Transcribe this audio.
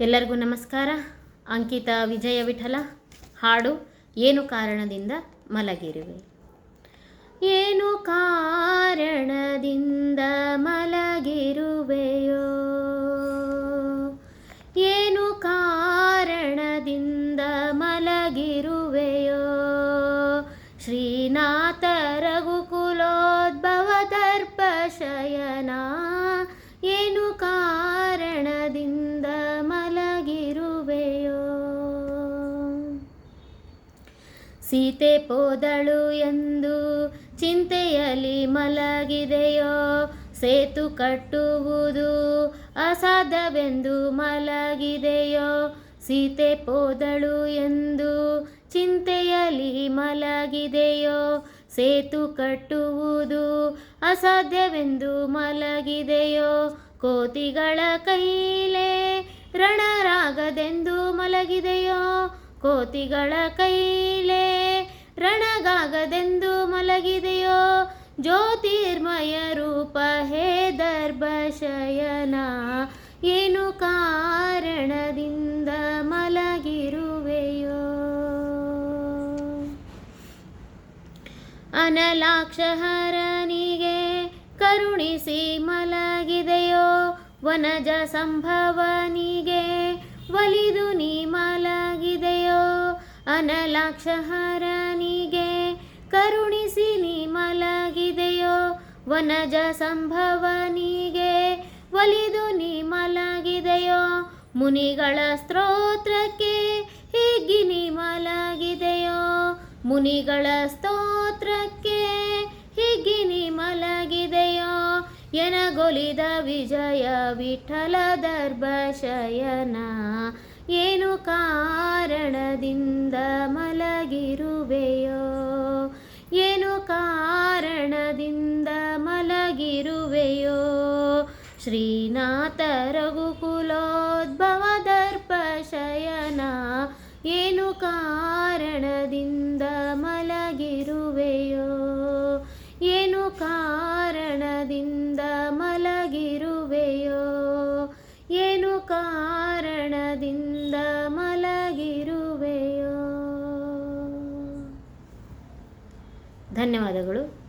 ಎಲ್ಲರಿಗೂ ನಮಸ್ಕಾರ. ಅಂಕಿತ ವಿಜಯ ವಿಠಲ. ಹಾಡು ಏನು ಕಾರಣದಿಂದ ಮಲಗಿರುವೆ? ಏನು ಕಾರಣದಿಂದ ಮಲಗಿರುವೆಯೋ? ಏನು ಕಾರಣದಿಂದ ಮಲಗಿರುವೆಯೋ? ಶ್ರೀನಾಥ ರಘುಕುಲೋದ್ಭವ ದರ್ಪ ಸೀತೆ ಪೋದಳು ಎಂದು ಚಿಂತೆಯಲ್ಲಿ ಮಲಗಿದೆಯೋ? ಸೇತು ಕಟ್ಟುವುದು ಅಸಾಧ್ಯವೆಂದು ಮಲಗಿದೆಯೋ? ಸೀತೆ ಪೋದಳು ಎಂದು ಚಿಂತೆಯಲ್ಲಿ ಮಲಗಿದೆಯೋ? ಸೇತು ಕಟ್ಟುವುದು ಅಸಾಧ್ಯವೆಂದು ಮಲಗಿದೆಯೋ? ಕೋತಿಗಳ ಕೈಲೇ ರಣರಾಗದೆಂದು ಮಲಗಿದೆಯೋ? ಕೋತಿಗಳ ಕೈಲೇ ದರ್ಭಶಯನ ಏನು ಕಾರಣದಿಂದ ಮಲಗಿರುವೆಯೋ? ಅನಲಾಕ್ಷಹರನಿಗೆ ಕರುಣಿಸಿ ಮಲಗಿದೆಯೋ? ವನಜ ಸಂಭವನಿಗೆ ಒಲಿದು ನೀ ಮಲಗಿದೆಯೋ? ಅನಲಾಕ್ಷಹರನಿಗೆ ಕರುಣಿಸಿ ನೀ ಮಲಗಿದೆಯೋ? ವನಜ ಸಂಭವನಿಗೆ ಒಲಿದು ನೀ ಮಲಗಿದೆಯೋ ಮುನಿಗಳ ಸ್ತೋತ್ರಕ್ಕೆ ಹಿಗ್ಗಿ ನೀ ಮಲಗಿದೆಯೋ ಮುನಿಗಳ ಸ್ತೋತ್ರಕ್ಕೆ ಹಿಗ್ಗಿ ನೀ ಮಲಗಿದೆಯೋ ಎನಗೊಲಿದ ವಿಜಯ ವಿಠಲ ದರ್ಭಶಯನ, ಏನು ಕಾರಣದಿಂದ ಮಲಗಿರುವೆಯೋ? ಏನು ಕಾರಣದಿಂದ ಮಲಗಿರುವೆಯೋ? ಶ್ರೀನಾಥ ರಘುಕುಲೋದ್ಭವ ದರ್ಪ ಶಯನ ಏನು ಕಾರಣದಿಂದ ಮಲಗಿರುವೆಯೋ? ಏನು ಕಾರಣದಿಂದ ಮಲಗಿರುವೆಯೋ? ಏನು ಕಾರಣದಿಂದ ಮಲಗಿರುವೆಯೋ? ಧನ್ಯವಾದಗಳು.